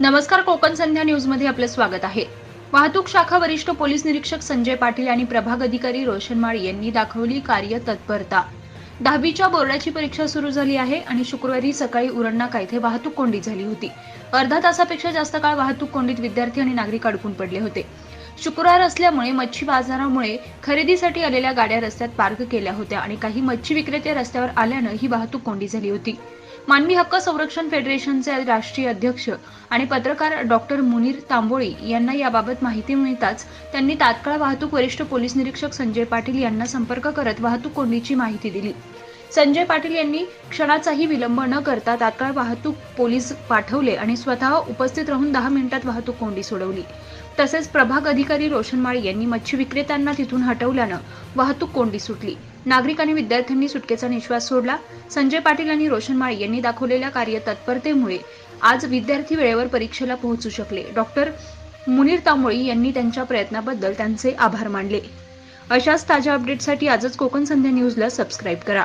नमस्कार कोकण संध्या न्यूजमध्ये आपलं स्वागत आहे. वाहतूक शाखा वरिष्ठ पोलीस निरीक्षक संजय पाटील आणि प्रभाग अधिकारी रोशन माळ यांनी दाखवली कार्य तत्परता. दहावीच्या बोर्डाची परीक्षा सुरू झाली आहे आणि शुक्रवारी सकाळी उरणनाका येथे वाहतूक कोंडी झाली होती. अर्धा तासापेक्षा जास्त काळ वाहतूक कोंडीत विद्यार्थी आणि नागरिक अडकून पडले होते. शुक्रवार असल्यामुळे मच्छी बाजारामुळे खरेदीसाठी आलेल्या गाड्या रस्त्यात पार्क केल्या होत्या आणि काही मच्छी विक्रेते रस्त्यावर आल्यानं ही वाहतूक कोंडी झाली होती. मानवी हक्क संरक्षण फेडरेशनचे राष्ट्रीय अध्यक्ष आणि पत्रकार डॉक्टर मुनीर तांबोळी यांना याबाबत माहिती मिळताच त्यांनी तात्काळ वाहतूक वरिष्ठ पोलीस निरीक्षक संजय पाटील यांना संपर्क करत वाहतूक कोंडीची माहिती दिली. संजय पाटील यांनी क्षणाचाही विलंब न करता तात्काळ वाहतूक पोलीस पाठवले आणि स्वतः उपस्थित राहून दहा मिनिटात वाहतूक कोंडी सोडवली. तसेच प्रभाग अधिकारी रोशन माळी यांनी मच्छी विक्रेत्यांना तिथून हटवल्यानं वाहतूक कोंडी सुटली. नागरिक आणि विद्यार्थ्यांनी सुटकेचा निश्वास सोडला. संजय पाटील आणि रोशन माळी यांनी दाखवलेल्या कार्य तत्परतेमुळे आज विद्यार्थी वेळेवर परीक्षेला पोहोचू शकले. डॉक्टर मुनीर तांबोळी यांनी त्यांच्या प्रयत्नाबद्दल त्यांचे आभार मानले. अशाच ताज्या अपडेटसाठी आजच कोकण संध्या न्यूजला सबस्क्राईब करा.